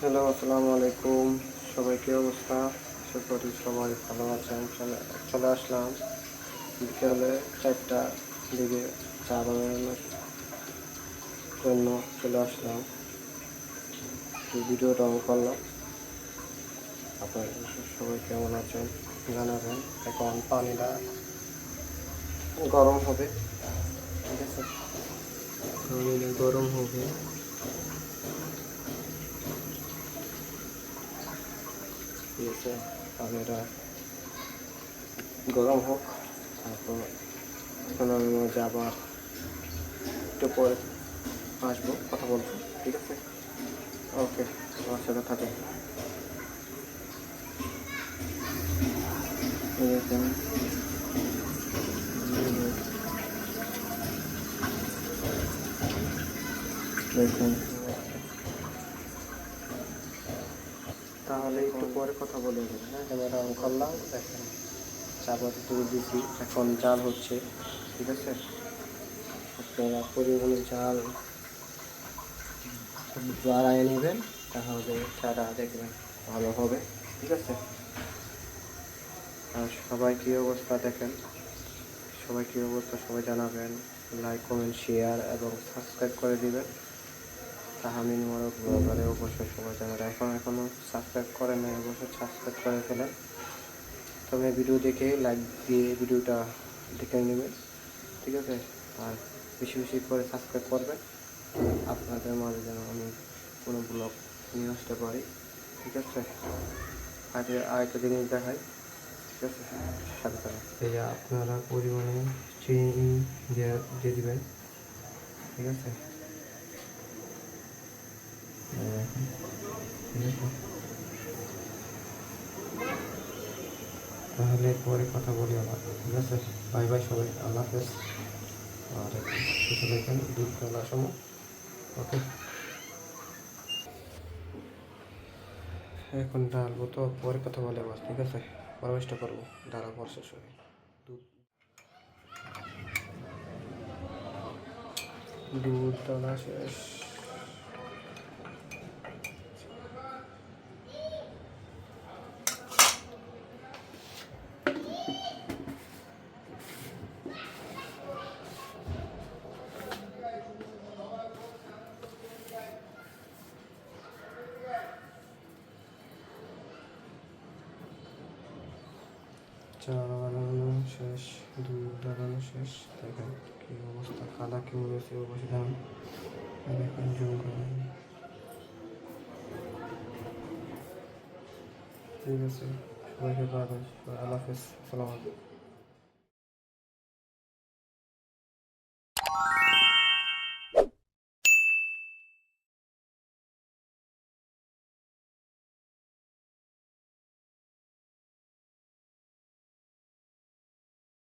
Hello, আসসালামু আলাইকুম। সবাই কি অবস্থা? আশা করি সবাই ভালো আছেন। চলে চলে আসলাম বিকেলে চারটা দিকে চা বানানোর জন্য চলে আসলাম। ভিডিওটা অন করলাম। আপনারা সবাই কেমন আছেন? জানাবেন। এখন পানিটা গরম হবে। ঠিক আছে? গরম হবে। আছে পানিটা গরম হোক, তারপর এখন আমি মধ্যে আবার একটু পরে আসব, কথা বলব, ঠিক আছে? ওকে আমার সাথে থাকে। দেখেন দেখুন তাহলে একটু পরে কথা বলে নেবেন হ্যাঁ? ক্যামেরা অন করলাম, দেখেন চাপাত তুলে দিয়েছি। এখন জাল হচ্ছে, ঠিক আছে? আপনারা পরিমাণে জাল বাড়ায় নেবেন, তাহলে চারা দেখবেন ভালো হবে, ঠিক আছে? আর সবাই কী অবস্থা দেখেন? সবাই কী অবস্থা, সবাই জানাবেন, লাইক, কমেন্ট, শেয়ার এবং সাবস্ক্রাইব করে দিবেন। তাহামিন মোরক ব্লগারে অবশ্যই সবাই জানার এখন এখনও সাবস্ক্রাইব করেন নাই, অবশ্যই সাবস্ক্রাইব করে ফেলেন তবে ভিডিও দেখে লাইক দিয়ে ভিডিওটা দেখে নেবেন ঠিক আছে? আর বেশি বেশি করে সাবস্ক্রাইব করবেন আপনাদের মাঝে যেন আমি কোনো ব্লগ নিয়ে আসতে পারি, ঠিক আছে? আগে আরেকটা জিনিস দেখাই, ঠিক আছে? সাথে এই আপনারা পরিমাণে চিনি দিয়ে দিয়ে দিবেন, ঠিক আছে এই দেখুন, ঠিক আছে তাহলে পরে কথা বলি আবার। ঠিক আছে? বাই বাই সবাই। আল্লাহ হাফেজ। আর দেখেন দুধ তোলার সময় ওকে। এখন ডালবো তো, পরে কথা বলে আবার। ঠিক আছে? পরামর্শটা করব। ডালা পর শেষ হবে। দুধ। দুধ শেষ। চা বানানো শেষ দুই লাগানো শেষ। দেখেন কি অবস্থা, কাদা কেউ রয়েছে বসে দাম দেখেন জুম করেন ঠিক আছে, সবাইকে আল্লাহ হাফেজ, সালাম আলাইকুম।